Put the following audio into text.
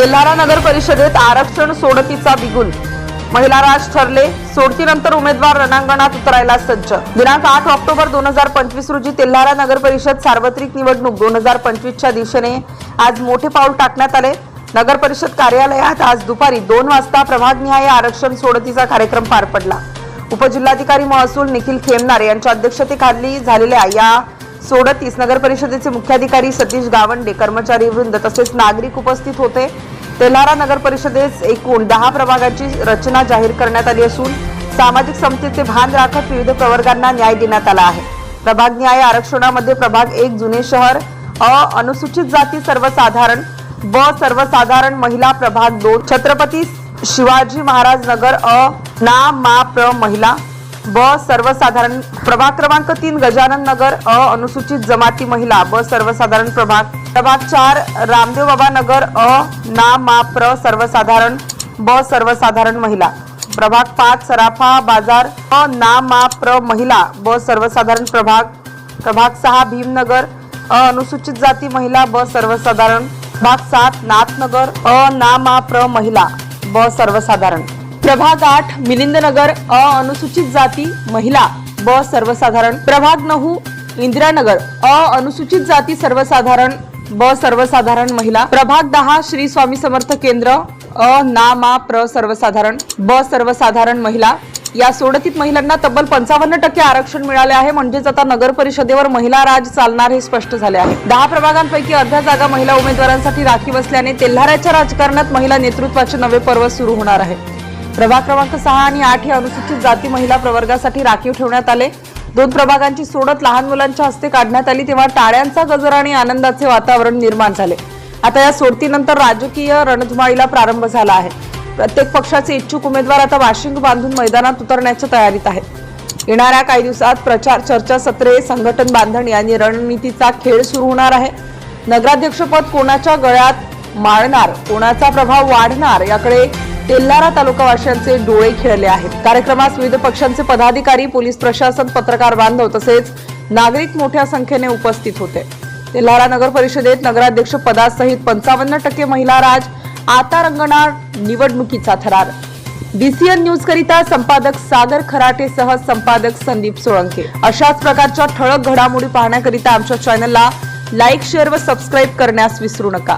तेल्हारा नगर परिषदेत आरक्षण सोडतीचा बिगुल. महिला राज ठरले सोडतीनंतर उमेदवार रणांगणात उतरायला सज्ज. दिनांक आठ ऑक्टोबर दोन हजार पंचवीस रोजी तेल्हारा नगर परिषद सार्वत्रिक निवडणूक दोन हजार पंचवीसच्या दिशेने आज मोठे पाऊल टाकण्यात आले. नगर परिषद कार्यालयात आज दुपारी दोन वाजता प्रभागनिहाय आरक्षण सोडतीचा कार्यक्रम पार पडला. उपजिल्हाधिकारी महसूल निखिल खेमनार यांच्या अध्यक्षतेखाली झालेल्या या सोडतीस. नगर परिषदेचे मुख्याधिकारी सतीश गावंडे कर्मचारी वृंद तसेच नागरिक उपस्थित होते. तेल्हारा नगर परिषदेस एकूण दहा प्रभागाची रचना जाहीर करण्यात आली असून सामाजिक समतेचे भान राखत विविध प्रवर्गांना न्याय देण्यात आला आहे. प्रभाग न्याय आरक्षणामध्ये प्रभाग एक जुने शहर अ अनुसूचित जाती सर्वसाधारण ब सर्वसाधारण महिला प्रभाग दोन छत्रपती शिवाजी महाराज नगर अ ना मा प्र महिला ब सर्वसाधारण प्रभाग क्रमांक तीन गजानन नगर अ अनुसूचित जमाती महिला ब सर्वसाधारण प्रभाग प्रभाग चार रामदेव बाबा नगर अ ना मा प्र सर्वसाधारण ब सर्वसाधारण महिला. प्रभाग पाच सराफा बाजार अ ना मा प्र महिला ब सर्वसाधारण प्रभाग प्रभाग सहा भीमनगर अ अनुसूचित जाती महिला ब सर्वसाधारण भाग सात नाथनगर अ ना मा प्र महिला ब सर्वसाधारण. प्रभाग आठ मिलिंदनगर अ अनुसूचित जाती महिला ब सर्वसाधारण प्रभाग नऊ इंदिरानगर अ अनुसूचित जाती सर्वसाधारण ब सर्वसाधारण महिला प्रभाग दहा श्री स्वामी समर्थ केंद्र अ ना मा प्र सर्वसाधारण ब सर्वसाधारण महिला या सोडतीत महिलांना तब्बल पंचावन्न टक्के आरक्षण मिळाले आहे म्हणजेच आता नगर परिषदेवर महिला राज चालणार हे स्पष्ट झाले आहे. दहा प्रभागांपैकी अर्ध्या जागा महिला उमेदवारांसाठी राखीव असल्याने तेल्हाऱ्याच्या राजकारणात महिला नेतृत्वाचे नवे पर्व सुरू होणार आहे. प्रभाग क्रमांक सहा आणि आठ हे अनुसूचित जाती महिला प्रवर्गासाठी राखीव ठेवण्यात आले. दोन प्रभागांची सोडत लहान मुलांच्या हस्ते काढण्यात आली तेव्हा टाळ्यांचा गजर आणि आनंदाचे वातावरण निर्माण झाले. आता या सोडतीनंतर राजकीय रणधुमाळीला प्रारंभ झाला आहे. प्रत्येक पक्षाचे इच्छुक उमेदवार आता वाशिंग बांधून मैदानात उतरण्याच्या तयारीत आहेत. येणाऱ्या काही दिवसात प्रचार चर्चा सत्रे संघटन बांधणी आणि रणनीतीचा खेळ सुरू होणार आहे. नगराध्यक्षपद कोणाच्या गळ्यात माळणार कोणाचा प्रभाव वाढणार याकडे तेल्हारा तालुकावासियांचे डोळे खेळले आहेत. कार्यक्रमास विविध पक्षांचे पदाधिकारी पोलीस प्रशासन पत्रकार बांधव तसेच नागरिक मोठ्या संख्येने उपस्थित होते. तेल्हारा नगर परिषदेत नगराध्यक्ष पदासहित पंचावन्न टक्के महिला राज आता रंगणार निवडणुकीचा थरार. बीसीएन न्यूज करिता संपादक सागर खराटे सह संपादक संदीप सोळंके. अशाच प्रकारच्या ठळक घडामोडी पाहण्याकरिता आमच्या चॅनलला लाईक शेअर व सबस्क्राईब करण्यास विसरू नका.